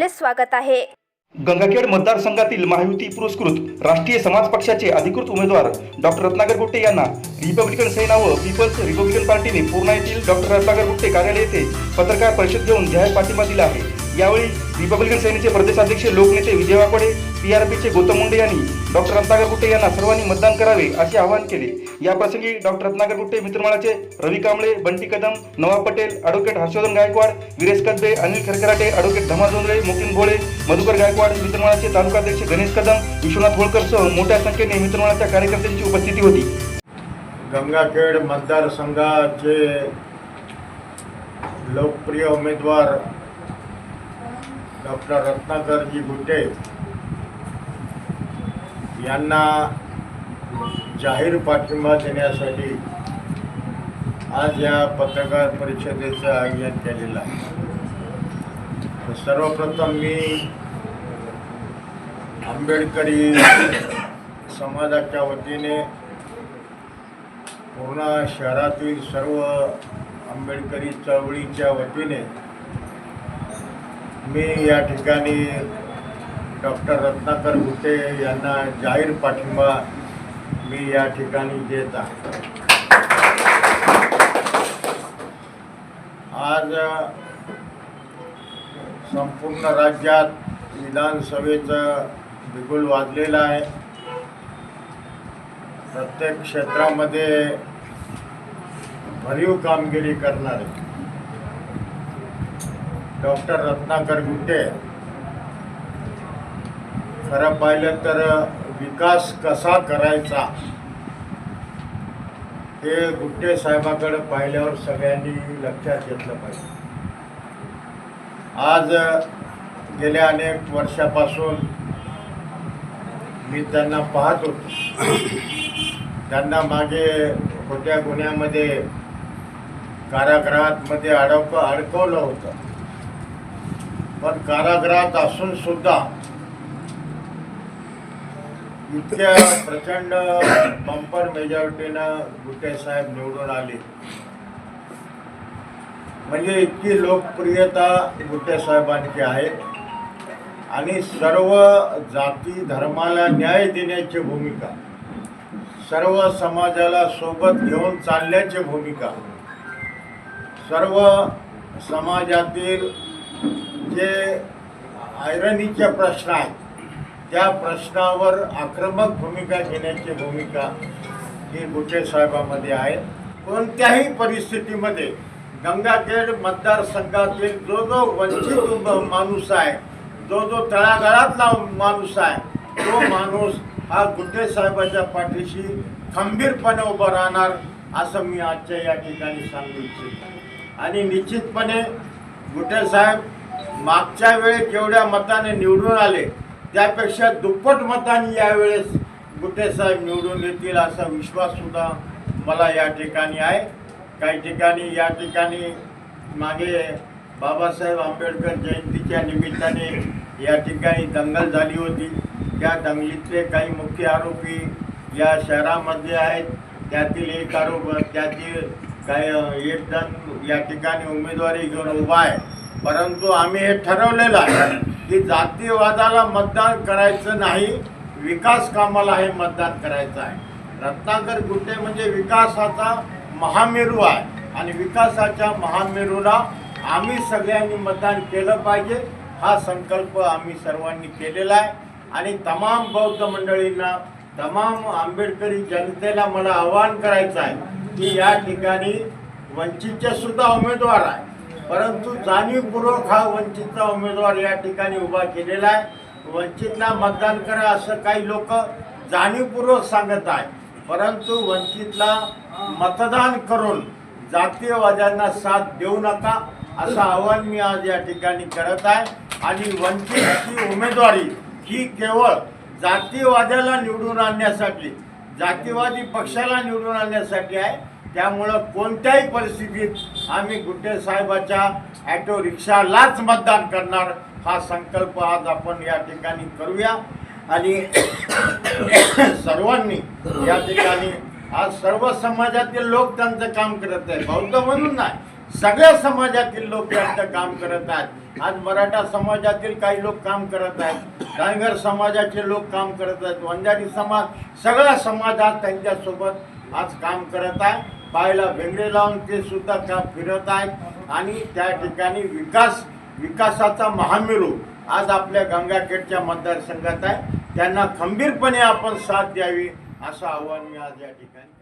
आपले स्वागत आहे. गंगाखेड मतदारसंघातील महायुती पुरस्कृत राष्ट्रीय समाज पक्षाचे अधिकृत उमेदवार डॉक्टर रत्नाकर गुट्टे यांना रिपब्लिकन सेना व पीपल्स रिपब्लिकन पार्टीने पूर्णा येथील डॉक्टर रत्नाकर गुट्टे कार्यालय येथे पत्रकार परिषद घेऊन जाहीर पाठिंबा दिला आहे. यावेळी रिपब्लिकन सेनेचे प्रदेशाध्यक्ष लोकनेते विजय वाकोडे पीआरपीचे गौतम मुंडे यांनी डॉक्टर रत्नाकर गुट्टे यांना सर्वांनी मतदान करावे असे आवाहन केले. या प्रसंगी डॉक्टर रत्नाकर गुट्टे मित्रमंडळाचे रवी कांबळे बंटी कदम नवाब पटेल ॲडव्होकेट हर्षवर्धन गायकवाड विरेश कदबे अनिल खरकराटे ॲडव्होकेट धमा जोंधळे मुकिन भोळे मधुकर गायकवाड मित्रमंडळाचे तालुकाध्यक्ष गणेश कदम विश्वनाथ होळकरसह मोठ्या संख्येने मित्रमंडळाच्या कार्यकर्त्यांची उपस्थिती होती. गंगाखेड मतदारसंघाचे लोकप्रिय उमेदवार डॉक्टर रत्नाकरजी गुटे यांना जाहीर पाठिंबा देण्यासाठी आज या पत्रकार परिषदेचं आयोजन केलेलं आहे. सर्वप्रथम मी आंबेडकरी समाजाच्या वतीने पूर्ण शहरातील सर्व आंबेडकरी चळवळीच्या वतीने मी या ठिकाणी डॉक्टर रत्नाकर गुटे यांना जाहीर पाठिंबा मी या ठिकाणी देत आहे. आज संपूर्ण राज्यात विधानसभेचं बिगुल वाजलेलं आहे. प्रत्येक क्षेत्रामध्ये भरीव कामगिरी करणारे डॉक्टर रत्नाकर गुट्टे खरं पाहिलं तर विकास कसा करायचा? हे गुट्टे साहेबाकडे पाहिल्यावर सगळ्यांनी लक्षात घेतलं पाहिजे. आज गेल्या अनेक वर्षापासून मी त्यांना पाहत होतो. त्यांना मागे खोट्या गुन्ह्यामध्ये कारागृहात मध्ये अडक अडकवलं होतं. पण कारागृहात असून सुद्धा इतक्या प्रचंड बंपर मेजॉरिटीनं गुटे साहेब निवडून आले. म्हणजे इतकी लोकप्रियता गुटे साहेबांची आहे. आणि सर्व जाती धर्माला न्याय देण्याची भूमिका सर्व समाजाला सोबत घेऊन चालण्याची भूमिका सर्व समाजातील जे आयरनीचे प्रश्न आहेत त्या प्रश्नावर आक्रमक भूमिका घेण्याची भूमिका ही गुटे साहेबामध्ये आहे. कोणत्याही परिस्थितीमध्ये गंगाखेड मतदारसंघातील जो जो वंचित माणूस आहे जो जो तळागाळातला माणूस आहे तो माणूस हा गुटे साहेबाच्या पाठीशी खंबीरपणे उभं राहणार असं मी आजच्या या ठिकाणी सांगू इच्छितो. आणि निश्चितपणे गुटे साहेब मागच्या वेळेस जेवढ्या मताने निवडून आले त्यापेक्षा दुप्पट मतांनी यावेळेस गुटेसाहेब निवडून येतील असा विश्वाससुद्धा मला या ठिकाणी आहे. काही ठिकाणी या ठिकाणी मागे बाबासाहेब आंबेडकर जयंतीच्या निमित्ताने या ठिकाणी दंगल झाली होती. त्या दंगलीतले काही मुख्य आरोपी या शहरामध्ये आहेत त्यातील एक आरोप त्यातील काही एक जण या ठिकाणी उमेदवारी घेऊन उभा आहे. परंतु आम्ही हे ठरवलेलं आहे की जातीयवादाला मतदान करायचं नाही विकास कामाला हे मतदान करायचं आहे. रत्नाकर गुट्टे म्हणजे विकासाचा महामेरू आहे आणि विकासाच्या महामेरूला आम्ही सगळ्यांनी मतदान केलं पाहिजे हा संकल्प आम्ही सर्वांनी केलेला आहे. आणि तमाम बौद्ध मंडळींना तमाम आंबेडकरी जनतेला मला आवाहन करायचं आहे की या ठिकाणी वंचितचे सुद्धा उमेदवार आहे. परंतु जाणीवपूर्वक हा वंचितचा उमेदवार या ठिकाणी उभा केलेला आहे. वंचितला मतदान करा असं काही लोक जाणीवपूर्वक सांगत आहे परंतु वंचितला मतदान करून जातीयवाद्यांना साथ देऊ नका असं आव्हान मी आज या ठिकाणी करत आहे. आणि वंचितची उमेदवारी ही केवळ जातीयवाद्याला निवडून आणण्यासाठी जातीवादी पक्षाला निवडून आणण्यासाठी आहे. त्यामुळं कोणत्याही परिस्थितीत आम्ही गुड्डे साहेबाच्या ॲटो रिक्षालाच मतदान करणार हा संकल्प आज आपण या ठिकाणी करूया. आणि सर्वांनी या ठिकाणी आज सर्व समाजातील लोक त्यांचं काम करत आहे बौद्ध म्हणून नाही सगळ्या समाजातील लोक त्यांचं काम करत आहेत. आज मराठा समाजातील काही लोक काम करत आहेत धनगर समाजाचे लोक काम करत आहेत वंजारी समाज सगळा समाज आज त्यांच्यासोबत आज काम करत आहे. पायाला वेगळे लावून ते सुद्धा त्या फिरत आहेत. आणि त्या ठिकाणी विकास विकासाचा महामेरू आज आपल्या गंगाखेडच्या मतदारसंघात आहे. त्यांना खंबीरपणे आपण साथ द्यावी असं आव्हान मी आज या ठिकाणी